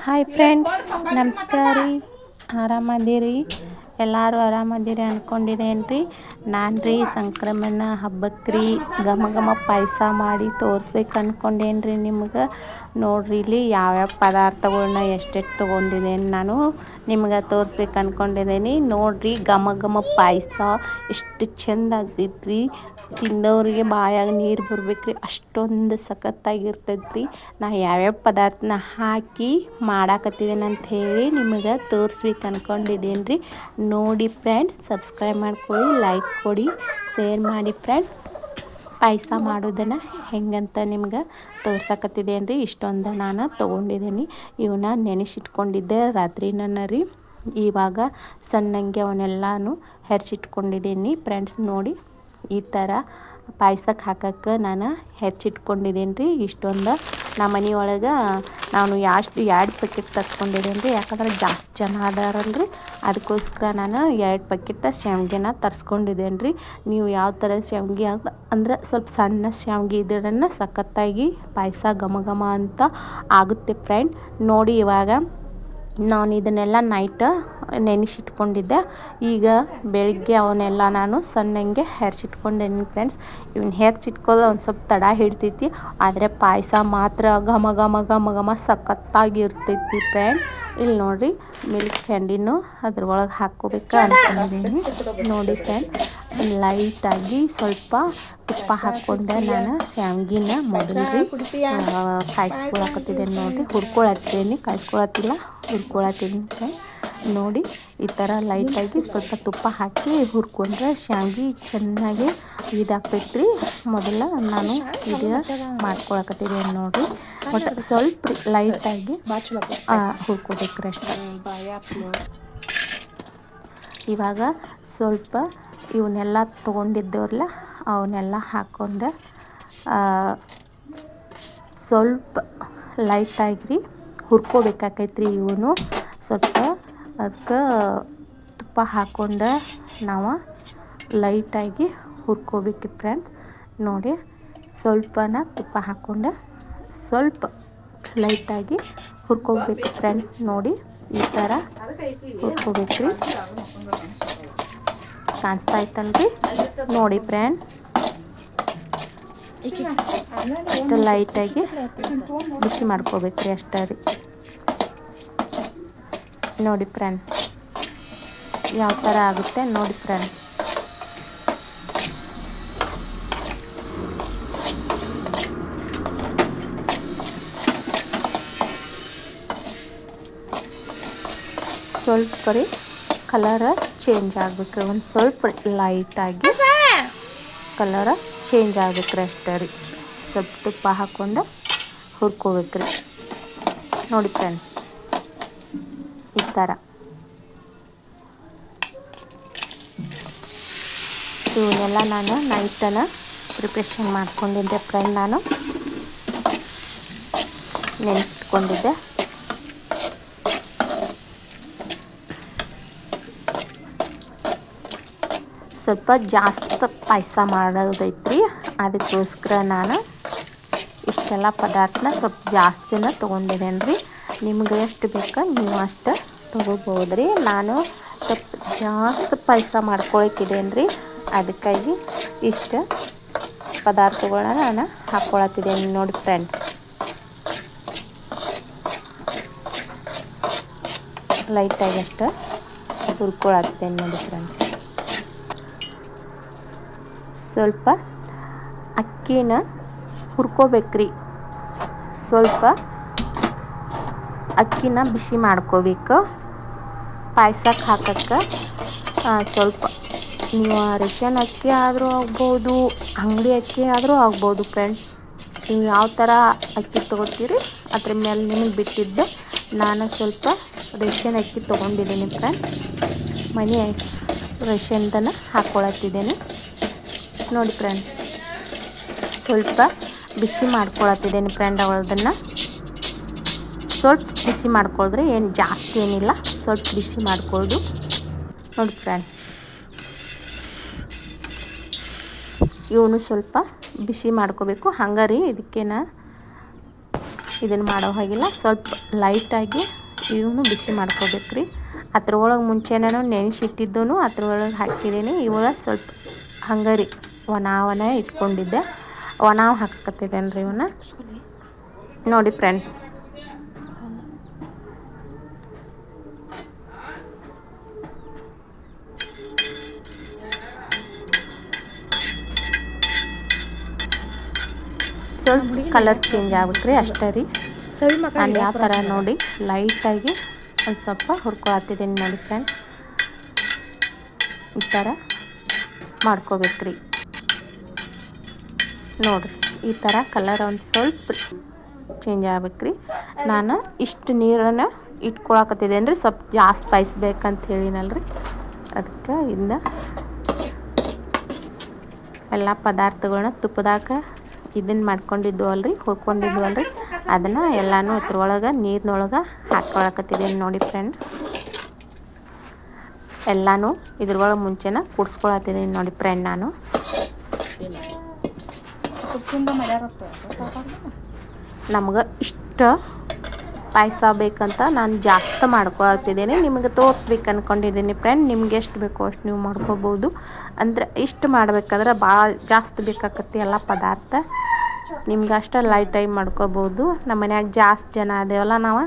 Hi friends ನಮಸ್ಕಾರ ರೀ ಆರಾಮದಿರಿ ಎಲ್ಲರೂ ಆರಾಮದಿರಿ ಅಂದ್ಕೊಂಡಿದ್ದೇನೆ ರೀ ನಾನು ರೀ ಸಂಕ್ರಮಣ ಹಬ್ಬಕ್ಕೆ ರೀ ಘಮ ಘಮ ಪಾಯಸ ಮಾಡಿ ತೋರಿಸ್ಬೇಕು ಅಂದ್ಕೊಂಡೇನು ರೀ ನಿಮ್ಗೆ ನೋಡ್ರಿ ಇಲ್ಲಿ ಯಾವ್ಯಾವ ಪದಾರ್ಥಗಳನ್ನ ಎಷ್ಟೆಷ್ಟು ತೊಗೊಂಡಿದ್ದೇನೆ ನಾನು ನಿಮ್ಗೆ ತೋರಿಸ್ಬೇಕು ಅಂದ್ಕೊಂಡಿದ್ದೀನಿ ನೋಡಿರಿ, ಘಮ ಘಮ ಪಾಯಸ ಎಷ್ಟು ಚೆಂದ ಆಗ್ತೈತೆ ರೀ ತಿಂದವರಿಗೆ ಬಾಯಾಗ ನೀರು ಬರ್ಬೇಕು ರೀ ಅಷ್ಟೊಂದು ಸಖತ್ತಾಗಿರ್ತೈತ್ರಿ. ನಾ ಯಾವ್ಯಾವ ಪದಾರ್ಥನ ಹಾಕಿ ಮಾಡಾಕತ್ತಿದ್ದೇನೆ ಅಂತ ಹೇಳಿ ನಿಮಗೆ ತೋರಿಸ್ಬೇಕು ಅಂದ್ಕೊಂಡಿದ್ದೀನಿ ರೀ ನೋಡಿ ಫ್ರೆಂಡ್ಸ್ ಸಬ್ಸ್ಕ್ರೈಬ್ ಮಾಡ್ಕೊಳ್ಳಿ ಲೈಕ್ ಕೊಡಿ ಶೇರ್ ಮಾಡಿ ಫ್ರೆಂಡ್ಸ್ ಪಾಯಸ ಮಾಡೋದನ್ನು ಹೆಂಗಂತ ನಿಮ್ಗೆ ತೋರ್ಸಕತ್ತಿದ್ದೇನೆ ರೀ ಇಷ್ಟೊಂದು ನಾನು ತೊಗೊಂಡಿದ್ದೀನಿ ಇವನ್ನ ನೆನೆಸಿಟ್ಕೊಂಡಿದ್ದೆ ರಾತ್ರಿನ ರೀ. ಇವಾಗ ಸಣ್ಣಂಗೆ ಅವನ್ನೆಲ್ಲನೂ ಹೆರ್ಚಿಟ್ಕೊಂಡಿದ್ದೀನಿ ಫ್ರೆಂಡ್ಸ್ ನೋಡಿ ಈ ಥರ ಪಾಯ್ಸಕ್ಕೆ ಹಾಕಕ್ಕೆ ನಾನು ಹೆಚ್ಚಿಟ್ಕೊಂಡಿದ್ದೀನಿ ರೀ ಇಷ್ಟೊಂದು ನಮ್ಮ ಮನೆಯೊಳಗೆ ನಾನು ಎಷ್ಟು ಎರಡು ಪ್ಯಾಕೆಟ್ ತರಿಸ್ಕೊಂಡಿದ್ದೀನಿ ರೀ ಯಾಕಂದ್ರೆ ಜಾಸ್ತಿ ಜನ ಅದಾರಲ್ಲ ರೀ ಅದಕ್ಕೋಸ್ಕರ ನಾನು ಎರಡು ಪ್ಯಾಕೆಟ್ ಶಾವ್ಗೆನ ತರ್ಸ್ಕೊಂಡಿದ್ದೇನೆ ರೀ ನೀವು ಯಾವ ಥರ ಶಾವ್ಗೆ ಅಂದ್ರೆ ಸ್ವಲ್ಪ ಸಣ್ಣ ಶಾವ್ಗೆ ಇದ್ರನ್ನ ಸಖತ್ತಾಗಿ ಪಾಯಸ ಘಮ ಘಮ ಅಂತ ಆಗುತ್ತೆ ಫ್ರೆಂಡ್. ನೋಡಿ ಇವಾಗ ನಾನು ಇದನ್ನೆಲ್ಲ ನೈಟ್ ನೆನೆಸಿಟ್ಕೊಂಡಿದ್ದೆ. ಈಗ ಬೆಳಿಗ್ಗೆ ಅವನ್ನೆಲ್ಲ ನಾನು ಸಣ್ಣಂಗೆ ಹೆರ್ಚಿಟ್ಕೊಂಡೇನಿ ಫ್ರೆಂಡ್ಸ್ ಇವನ್ನ ಹೆರ್ಚಿಟ್ಕೋದು ಒಂದು ಸ್ವಲ್ಪ ತಡ ಹಿಡ್ತೈತಿ. ಆದರೆ ಪಾಯಸ ಮಾತ್ರ ಘಮ ಘಮ ಘಮ ಘಮ ಸಖತ್ತಾಗಿರ್ತೈತಿ ಫ್ರೆಂಡ್ಸ್ ಇಲ್ಲಿ ನೋಡಿರಿ ಮಿಲ್ಕ್ ಕ್ಯಾಂಡಿನೂ ಅದ್ರೊಳಗೆ ಹಾಕ್ಕೋಬೇಕು ಅಂತ ನೋಡಿ ಫ್ರೆಂಡ್ ಲೈಟಾಗಿ ಸ್ವಲ್ಪ ತುಪ್ಪ ಹಾಕ್ಕೊಂಡೆ ನಾನು ಶಾವ್ಗಿನ ಮೊದಲು ರೀ. ಕಾಯಿಸ್ಕೊಳಕತ್ತಿದ್ದೇನೆ ನೋಡಿರಿ. ಹುರ್ಕೊಳತ್ತೀನಿ, ಕಾಯಿಸ್ಕೊಳತ್ತಿಲ್ಲ, ಹುರ್ಕೊಳತ್ತೀನಿ ನೋಡಿ, ಈ ಥರ ಲೈಟಾಗಿ ಸ್ವಲ್ಪ ತುಪ್ಪ ಹಾಕಿ ಹುರ್ಕೊಂಡ್ರೆ ಶಾವ್ಗಿ ಚೆನ್ನಾಗಿ ಇದಾಗ್ತೈತೆ ರೀ ಮೊದಲ ನಾನು ಇದು ಮಾಡ್ಕೊಳಕತ್ತಿದ್ದೇನೆ ನೋಡಿರಿ. ಮತ್ತು ಸ್ವಲ್ಪ ಲೈಟಾಗಿ ಹುರ್ಕೋಬೇಕ್ರಿ ಅಷ್ಟೇ. ಇವಾಗ ಸ್ವಲ್ಪ ಇವನ್ನೆಲ್ಲ ತೊಗೊಂಡಿದ್ದವ್ರಲ್ಲ, ಅವನ್ನೆಲ್ಲ ಹಾಕ್ಕೊಂಡು ಸ್ವಲ್ಪ ಲೈಟಾಗಿ ರೀ ಹುರ್ಕೋಬೇಕಾಕೈತ್ರಿ ಇವನು. ಸ್ವಲ್ಪ ಅದಕ್ಕೆ ತುಪ್ಪ ಹಾಕ್ಕೊಂಡು ನಾವು. ಲೈಟಾಗಿ ಹುರ್ಕೋಬೇಕು ಫ್ರೆಂಡ್ಸ್ ನೋಡಿ, ಸ್ವಲ್ಪನ ತುಪ್ಪ ಹಾಕ್ಕೊಂಡು ಸ್ವಲ್ಪ ಲೈಟಾಗಿ ಹುರ್ಕೋಬೇಕು ಫ್ರೆಂಡ್ಸ್ ನೋಡಿ, ಈ ಥರ ಹುರ್ಕೋಬೇಕು ರೀ ಕಾಣಿಸ್ತಾ ಇತ್ತಲ್ರಿ? ನೋಡಿ ಫ್ರೆಂಡ್. ಇಷ್ಟು ಲೈಟಾಗಿ ಬಿಸಿ ಮಾಡ್ಕೋಬೇಕ್ರಿ ಅಷ್ಟೇ ರೀ. ನೋಡಿ ಫ್ರೆಂಡ್. ಯಾವ ಥರ ಆಗುತ್ತೆ ನೋಡಿ ಫ್ರೆಂಡ್. ಸ್ವಲ್ಪ ರೀ ಕಲರ ಚೇಂಜ್ ಆಗ್ಬೇಕು. ಒಂದು ಸ್ವಲ್ಪ ಲೈಟಾಗಿ ಕಲರ ಚೇಂಜ್ ಆಗ್ಬೇಕ್ರಿ ಅಷ್ಟೇ ರೀ. ಸ್ವಲ್ಪ ತುಪ್ಪ ಹಾಕ್ಕೊಂಡು ಹುರ್ಕೋಬೇಕ್ರಿ. ನೋಡಿ ಫ್ರೆಂಡ್ ಈ ಥರ ಇವನ್ನೆಲ್ಲ ನಾನು ನೈಟನ ಪ್ರಿಪ್ರೇಷನ್ ಮಾಡ್ಕೊಂಡಿದ್ದೆ ಫ್ರೆಂಡ್ ನಾನು. ನೆನೆಸ್ಕೊಂಡಿದ್ದೆ ಸ್ವಲ್ಪ ಜಾಸ್ತಿ ಪಾಯಸ ಮಾಡೋದೈತ್ರಿ. ಅದಕ್ಕೋಸ್ಕರ ನಾನು ಇಷ್ಟೆಲ್ಲ ಪದಾರ್ಥನ ಸ್ವಲ್ಪ ಜಾಸ್ತಿನ ತೊಗೊಂಡಿದ್ದೇನೆ ರೀ ನಿಮ್ಗೆ ಎಷ್ಟು ಬೇಕೋ ನೀವು ಅಷ್ಟು ತೊಗೋಬೋದು ರೀ ನಾನು ಸ್ವಲ್ಪ ಜಾಸ್ತಿ ಪಾಯಸ ಮಾಡ್ಕೊಳಕ್ಕಿದ್ದೇನೆ ರೀ ಅದಕ್ಕಾಗಿ ಇಷ್ಟು ಪದಾರ್ಥಗಳನ್ನ ನಾನು ಹಾಕ್ಕೊಳತ್ತಿದ್ದೇನೆ ನೋಡಿ ಫ್ರೆಂಡ್ ಲೈಟಾಗಿ ಅಷ್ಟು ಹುರ್ಕೊಳತ್ತೇನೆ ನೋಡಿ ಫ್ರೆಂಡ್ ಸ್ವಲ್ಪ ಅಕ್ಕಿನ ಹುರ್ಕೋಬೇಕ್ರಿ. ಸ್ವಲ್ಪ ಅಕ್ಕಿನ ಬಿಸಿ ಮಾಡ್ಕೋಬೇಕು. ಪಾಯ್ಸಕ್ಕೆ ಹಾಕಕ್ಕೆ ಸ್ವಲ್ಪ ನೀವು ರೇಷನ್ ಅಕ್ಕಿ ಆದರೂ ಆಗ್ಬೋದು, ಅಂಗಡಿ ಅಕ್ಕಿ ಆದರೂ ಆಗ್ಬೋದು ಫ್ರೆಂಡ್ಸ್ ನೀವು ಯಾವ ಥರ ಅಕ್ಕಿ ತೊಗೋತೀರಿ, ಅದ್ರ ಮೇಲೆ ನಿಮಗೆ ಬಿಟ್ಟಿದ್ದೆ ನಾನು ಸ್ವಲ್ಪ ರೇಷನ್ ಅಕ್ಕಿ ತೊಗೊಂಡಿದ್ದೀನಿ ಫ್ರೆಂಡ್ ಮನೆ ರೇಷನ್ದನ ಹಾಕ್ಕೊಳತ್ತಿದ್ದೇನೆ ನೋಡಿ ಫ್ರೆಂಡ್ ಸ್ವಲ್ಪ ಬಿಸಿ ಮಾಡ್ಕೊಳತ್ತಿದ್ದೇನೆ ಫ್ರೆಂಡ್ ಅವಳದನ್ನು. ಸ್ವಲ್ಪ ಬಿಸಿ ಮಾಡ್ಕೊಳಿದ್ರೆ ಏನು ಜಾಸ್ತಿ ಏನಿಲ್ಲ, ಸ್ವಲ್ಪ ಬಿಸಿ ಮಾಡ್ಕೊಳ್ಳೋದು ನೋಡಿ ಫ್ರೆಂಡ್ ಇವನು ಸ್ವಲ್ಪ ಬಿಸಿ ಮಾಡ್ಕೋಬೇಕು. ಹಂಗಾರಿ ಇದಕ್ಕೇನ ಇದನ್ನು ಮಾಡೋ ಹಾಗಿಲ್ಲ. ಸ್ವಲ್ಪ ಲೈಟಾಗಿ ಇವನು ಬಿಸಿ ಮಾಡ್ಕೋಬೇಕು ರೀ. ಅದ್ರೊಳಗೆ ಮುಂಚೆ ನಾನು ನೆನೆಸಿಟ್ಟಿದ್ದು ಅದ್ರೊಳಗೆ ಹಾಕಿದ್ದೀನಿ. ಇವಾಗ ಸ್ವಲ್ಪ ಹಂಗೆ ರೀ. ಒಣ ಒಣ ಇಟ್ಕೊಂಡಿದ್ದೆ. ಒಣ ಹಾಕತ್ತಿದ್ದೇನೆ ರೀ ಇವನ್ನ? ನೋಡಿ ಫ್ರೆಂಡ್. ಸ್ವಲ್ಪ ಕಲರ್ ಚೇಂಜ್ ಆಗ್ಬೇಕ್ರಿ ಅಷ್ಟೇ ರೀ. ನಾನು ಯಾವ ಥರ ನೋಡಿ ಲೈಟಾಗಿ ಒಂದು ಸ್ವಲ್ಪ ಹುರ್ಕೊಳತ್ತಿದ್ದೀನಿ ನೋಡಿ ಫ್ರೆಂಡ್. ಈ ಥರ ಮಾಡ್ಕೋಬೇಕ್ರಿ. ನೋಡಿರಿ, ಈ ಥರ ಕಲರ್ ಒಂದು ಸ್ವಲ್ಪ ಚೇಂಜ್ ಆಗ್ಬೇಕ್ರಿ. ನಾನು ಇಷ್ಟು ನೀರನ್ನು ಇಟ್ಕೊಳಕತ್ತಿದ್ದೇನೆ ರೀ ಸ್ವಲ್ಪ ಜಾಸ್ತಿ ಹೇಳಿನಲ್ಲ ಹೇಳಿನಲ್ರಿ ಅದಕ್ಕೆ ಇಂದ ಎಲ್ಲ ಪದಾರ್ಥಗಳನ್ನ ತುಪ್ಪದಾಗ ಇದನ್ನು ಮಾಡ್ಕೊಂಡಿದ್ವು ಅಲ್ರಿ ಹುರ್ಕೊಂಡಿದ್ದು ಅಲ್ರಿ ಅದನ್ನು ಎಲ್ಲನೂ ಇದ್ರೊಳಗೆ, ನೀರಿನೊಳಗೆ ಹಾಕ್ಕೊಳಕತ್ತಿದ್ದೇನೆ ನೋಡಿ ಫ್ರೆಂಡ್ ಎಲ್ಲನೂ ಇದ್ರೊಳಗೆ ಮುಂಚೆನ ಕುಡ್ಸ್ಕೊಳತ್ತಿದ್ದೀನಿ ನೋಡಿ ಫ್ರೆಂಡ್ ನಾನು. ನಮ್ಗೆ ಇಷ್ಟ ಪಾಯಸ ಬೇಕಂತ ನಾನು ಜಾಸ್ತಿ ಮಾಡ್ಕೊಳ್ತಿದ್ದೀನಿ. ನಿಮಗೆ ತೋರಿಸ್ಬೇಕು ಅನ್ಕೊಂಡಿದ್ದೀನಿ ಫ್ರೆಂಡ್ ನಿಮ್ಗೆ ಎಷ್ಟು ಬೇಕೋ ಅಷ್ಟು ನೀವು ಮಾಡ್ಕೋಬೋದು. ಅಂದರೆ ಇಷ್ಟು ಮಾಡಬೇಕಾದ್ರೆ ಭಾಳ ಜಾಸ್ತಿ ಬೇಕಾಗತ್ತೆ ಎಲ್ಲ ಪದಾರ್ಥ. ನಿಮ್ಗೆ ಅಷ್ಟು ಲೈಟಾಗಿ ಮಾಡ್ಕೋಬೋದು. ನಮ್ಮ ಮನ್ಯಾಗ ಜಾಸ್ತಿ ಜನ ಅದೇವಲ್ಲ ನಾವು?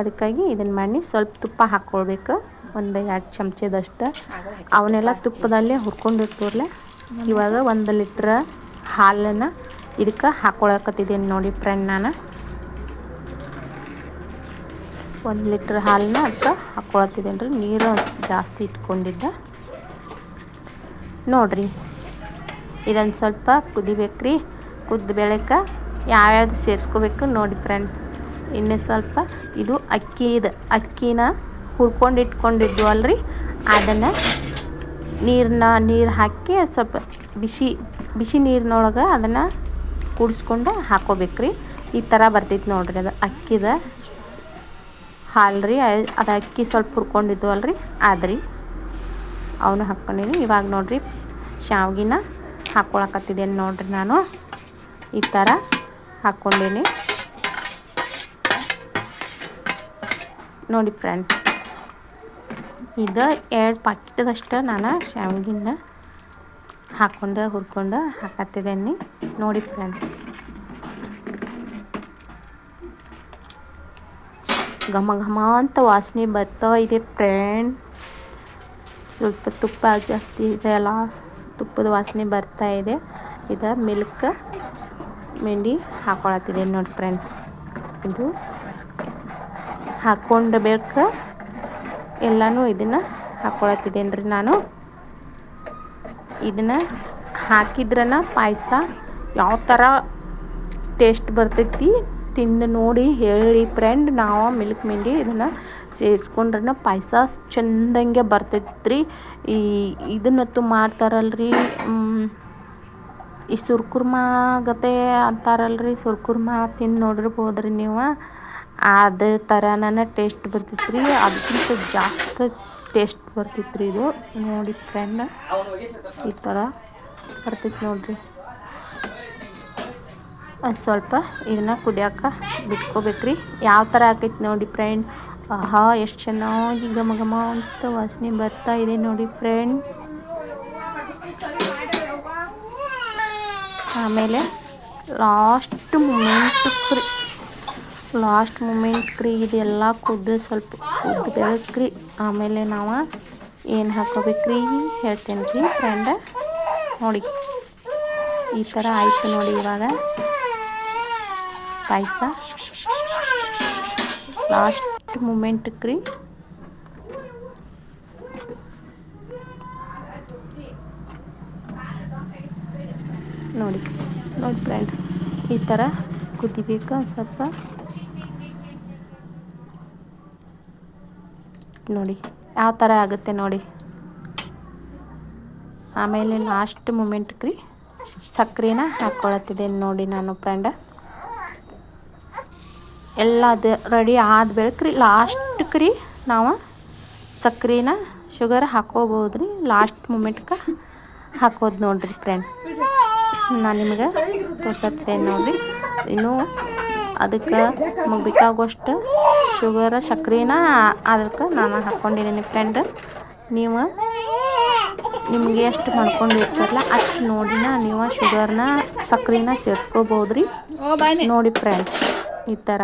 ಅದಕ್ಕಾಗಿ ಇದನ್ನು ಮಾಡಿ ಸ್ವಲ್ಪ ತುಪ್ಪ ಹಾಕ್ಕೊಳ್ಬೇಕು ಒಂದು ಎರಡು ಚಮಚದಷ್ಟು. ಅವನ್ನೆಲ್ಲ ತುಪ್ಪದಲ್ಲೇ ಹುರ್ಕೊಂಡಿರ್ತೀರಲ್ಲ ಇವಾಗ ಒಂದು ಲೀಟ್ರ್ ಹಾಲನ್ನು ಇದಕ್ಕೆ ಹಾಕೊಳಕತ್ತಿದ್ದೀನಿ ನೋಡಿ ಫ್ರೆಂಡ್ ನಾನು. ಒಂದು ಲೀಟ್ರ್ ಹಾಲನ್ನ ಅದಕ್ಕೆ ಹಾಕ್ಕೊಳತ್ತಿದ್ದೇನೆ ರೀ ನೀರು ಜಾಸ್ತಿ ಇಟ್ಕೊಂಡಿದ್ದೆ. ನೋಡಿರಿ, ಇದೊಂದು ಸ್ವಲ್ಪ ಕುದಿಬೇಕು ರೀ ಕುದ್ದ ಬೆಳಕ ಯಾವ್ಯಾವ್ದು ಸೇರಿಸ್ಕೋಬೇಕು ನೋಡಿ ಫ್ರೆಂಡ್ ಇನ್ನೂ ಸ್ವಲ್ಪ ಇದು ಅಕ್ಕಿ ಇದು ಅಕ್ಕಿನ ಹುರ್ಕೊಂಡು ಇಟ್ಕೊಂಡಿದ್ದು ಅಲ್ರಿ ಅದನ್ನು ನೀರನ್ನ ನೀರು ಹಾಕಿ ಸ್ವಲ್ಪ ಬಿಸಿ ಬಿಸಿ ನೀರಿನೊಳಗೆ ಅದನ್ನು ಹಾಕೋಬೇಕು ರೀ ಈ ಥರ ಬರ್ತೈತೆ ನೋಡಿರಿ ಅದು ಅಕ್ಕಿದ ಹಾಲು ರೀ. ಅದು ಅಕ್ಕಿ ಸ್ವಲ್ಪ ಹುರ್ಕೊಂಡಿದ್ದು ರೀ ಆದ್ರಿ ಅವನು ಹಾಕ್ಕೊಂಡಿನಿ ಇವಾಗ ನೋಡ್ರಿ ಶಾವ್ಗಿನ ಹಾಕ್ಕೊಳಕತ್ತಿದ್ದೇನೆ ನೋಡಿರಿ ನಾನು. ಈ ಥರ ಹಾಕ್ಕೊಂಡೀನಿ ನೋಡಿ ಫ್ರೆಂಡ್ ಇದು ಎರಡು ಪಾಕಿಟದಷ್ಟು ನಾನು ಶಾವಿಗಿನ ಹಾಕೊಂಡು, ಹುರ್ಕೊಂಡು ಹಾಕತ್ತಿದ್ದೇನೆ. ನೋಡಿ ಫ್ರೆಂಡ್. ಘಮ ಘಮ ಅಂತ ವಾಸನೆ ಬರ್ತಾ ಇದೆ ಫ್ರೆಂಡ್. ಸ್ವಲ್ಪ ತುಪ್ಪ ಜಾಸ್ತಿ ಇದೆ ಅಲ್ಲ, ತುಪ್ಪದ ವಾಸನೆ ಬರ್ತಾ ಇದೆ. ಇದು ಮಿಲ್ಕ್ ಮೆಂಡಿ ಹಾಕೊಳತ್ತಿದ್ದೇನೆ ನೋಡಿ ಫ್ರೆಂಡ್. ಇದು ಹಾಕ್ಕೊಂಡು ಬೇಕು ಎಲ್ಲನೂ ಇದನ್ನು ಹಾಕ್ಕೊಳತ್ತಿದ್ದೇನೆ ರೀ ನಾನು. ಇದನ್ನು ಹಾಕಿದ್ರನ ಪಾಯಸ ಯಾವ ಥರ ಟೇಸ್ಟ್ ಬರ್ತೈತಿ ತಿಂದು ನೋಡಿ ಹೇಳಿ ಫ್ರೆಂಡ್ ನಾವು ಮಿಲ್ಕ್ ಮಿಂಡಿ ಇದನ್ನು ಸೇರಿಸ್ಕೊಂಡ್ರೆ ಪಾಯಸ ಚಂದಂಗೆ ಬರ್ತೈತ್ರಿ. ಈ ಇದನ್ನತ್ತು ಮಾಡ್ತಾರಲ್ರಿ ಈ ಸುರ್ಕುರ್ಮಾ ಗತೆ ಅಂತಾರಲ್ರಿ. ಸುರ್ಕುರ್ಮಾ ತಿಂದು ನೋಡಿರ್ಬೋದ್ರಿ ನೀವು. ಅದೇ ಥರನ ಟೇಸ್ಟ್ ಬರ್ತಿತ್ತು ರೀ ಅದಕ್ಕಿಂತ ಜಾಸ್ತಿ ಟೇಸ್ಟ್ ಬರ್ತಿತ್ತು ರೀ ಇದು. ನೋಡಿ ಫ್ರೆಂಡ್ ಈ ಥರ ಬರ್ತಿತ್ತು ನೋಡಿರಿ. ಸ್ವಲ್ಪ ಇದನ್ನ ಕುದಿಯಾಕ ಬಿಟ್ಕೋಬೇಕ್ರಿ. ಯಾವ ಥರ ಆಕೈತಿ ನೋಡಿ ಫ್ರೆಂಡ್ ಆಹಾ, ಎಷ್ಟು ಚೆನ್ನಾಗಿ ಘಮ ಘಮ ಅಂತ ವಾಸನೆ ಬರ್ತಾ ಇದೆ ನೋಡಿ ಫ್ರೆಂಡ್ ಆಮೇಲೆ ಲಾಸ್ಟ್ ಮೂಮೆಂಟ್ಕ್ರಿ ಲಾಸ್ಟ್ ಮೂಮೆಂಟ್ ರೀ, ಇದೆಲ್ಲ ಕುದ್ದು ಸ್ವಲ್ಪ ಕುದ್ದು ಬೆಳಕ್ರಿ ಆಮೇಲೆ ನಾವು ಏನು ಹಾಕೋಬೇಕ್ರಿ ಹೇಳ್ತೇನೆ ರೀ ಫ್ರೆಂಡ ನೋಡಿ, ಈ ಥರ ಆಯಿತು ನೋಡಿ ಇವಾಗ. ಪಾಯಸ. ಲಾಸ್ಟ್ ಮೂಮೆಂಟ್ ರೀ. ನೋಡಿ ನೋಡಿ ಫ್ರೆಂಡ್ ಈ ಥರ ಕುದಿಬೇಕು ಸ್ವಲ್ಪ. ನೋಡಿ, ಯಾವ ಥರ ಆಗುತ್ತೆ ನೋಡಿ. ಆಮೇಲೆ ಲಾಸ್ಟ್ ಮೂಮೆಂಟ್ಗೆ ಸಕ್ಕರೆನ ಹಾಕ್ಕೊಳತ್ತಿದ್ದೇನೆ ನೋಡಿ ನಾನು ಫ್ರೆಂಡ ಎಲ್ಲ ಅದು ರೆಡಿ ಆದ ಬೆಳಕ್ರಿ ಲಾಸ್ಟ್ಗೆ ರೀ ನಾವು ಸಕ್ಕರೆನ ಶುಗರ್ ಹಾಕೋಬೋದು ರೀ ಲಾಸ್ಟ್ ಮೂಮೆಂಟ್ಗೆ ಹಾಕೋದು ನೋಡಿರಿ ಫ್ರೆಂಡ್ ನಾನು ನಿಮಗೆ ತೋರ್ಸತ್ತೇನೆ ನೋಡಿರಿ. ಇನ್ನೂ ಅದಕ್ಕೆ ನಮಗೆ ಬೇಕಾಗುವಷ್ಟು ಶುಗರ ಸಕ್ರೆನ ಅದಕ್ಕೆ ನಾನು ಹಾಕ್ಕೊಂಡಿದ್ದೀನಿ ಫ್ರೆಂಡ್ ನೀವು? ನಿಮಗೆ ಎಷ್ಟು ಮಾಡ್ಕೊಂಡಿರ್ತಾರಲ್ಲ ಅಷ್ಟು ನೋಡಿನ ನೀವು ಶುಗರ್ನ ಸಕ್ರೆನ ಸೇರ್ಕೋಬೋದ್ರಿ ರೀ ನೋಡಿ ಫ್ರೆಂಡ್ಸ್ ಈ ಥರ